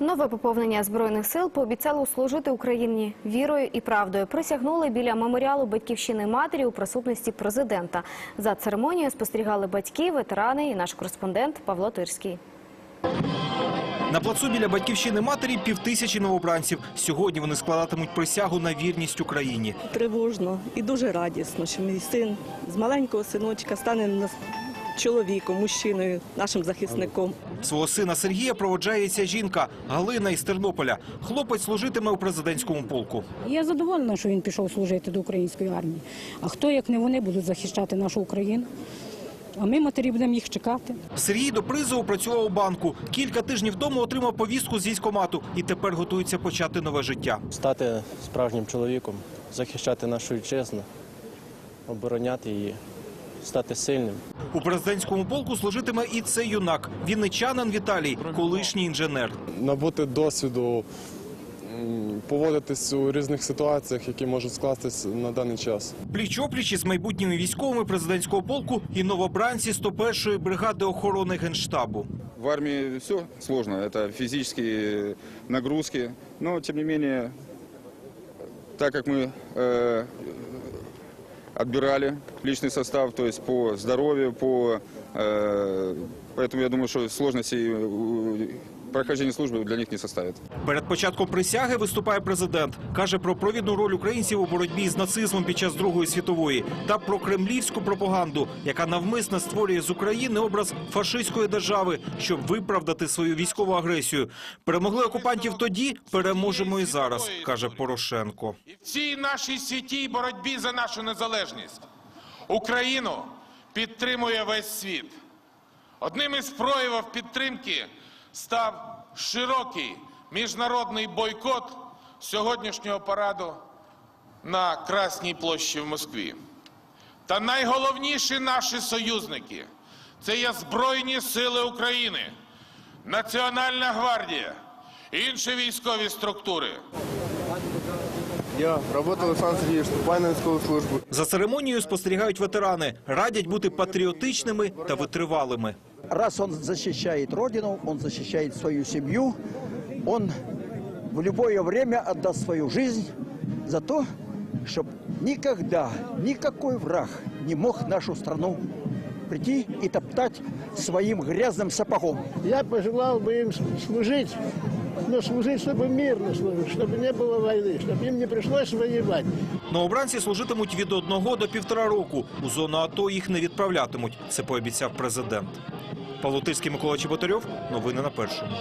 Нове поповнення збройних сил пообіцяло служити Україні вірою і правдою. Присягнули біля меморіалу батьківщини матері у присутності президента. За церемонією спостерігали батьки, ветерани і наш кореспондент Павло Тирський. На плацу біля батьківщини матері півтисячі новобранців. Сьогодні вони складатимуть присягу на вірність Україні. тривожно і дуже радісно, що мій син з маленького синочка стане чоловіком, мужчиною, нашим захисником. Свого сина Сергія проводжає і ця жінка Галина із Тернополя. Хлопець служитиме у президентському полку. Я задоволена, що він пішов служити до української армії. А хто, як не вони, будуть захищати нашу Україну? А ми, матері, будемо їх чекати. Сергій до призову працював у банку. Кілька тижнів тому отримав повістку з військкомату і тепер готується почати нове життя. стати справжнім чоловіком, захищати нашу вітчизну, обороняти її, стати сильним. У президентському полку служитиме і цей юнак. Вінничанин Віталій, колишній інженер. набути досвіду, м, поводитись у різних ситуаціях, які можуть скластись на даний час. Пліч-опліч із майбутніми військовими президентського полку і новобранці 101-ї бригади охорони генштабу. В армии все сложно, это физические нагрузки, но тем не менее, так как мы э, отбирали личный состав, то есть по здоровью, по, э, поэтому я думаю, что сложностей прохождения службы для них не составит. Перед початком присяги виступає президент. Каже про провідну роль українців у боротьбі з нацизмом під час Другої світової та про кремлівську пропаганду, яка навмисно створює з України образ фашистської держави, щоб виправдати свою військову агресію. Перемогли окупантів тоді, переможемо і зараз, каже Порошенко. В цій нашій святій боротьбі за нашу незалежність Україну підтримує весь світ. Одним із проявів підтримки став широкий міжнародний бойкот сьогоднішнього параду на Красній площі в Москві. Та найголовніші наші союзники це є Збройні Сили України, Національна гвардія, інші військові структури. Я работал Александр Сергеевич, вступаю на військову службу. За церемонією спостерігають ветерани, радять бути патріотичними та витривалими. Раз он защищает Родину, он защищает свою семью, он в любое время отдаст свою жизнь за то, чтобы никогда никакой враг не мог нашу страну прийти и топтать своим грязным сапогом. Я пожелал бы им служить, но служить, чтобы мирно служить, чтобы не было войны, чтобы им не пришлось воевать. Новобранці служитимуть від одного до півтора року. У зону АТО їх не відправлятимуть. Це пообіцяв президент. Павло Тирський, Микола Чеботарьов. Новини на першому.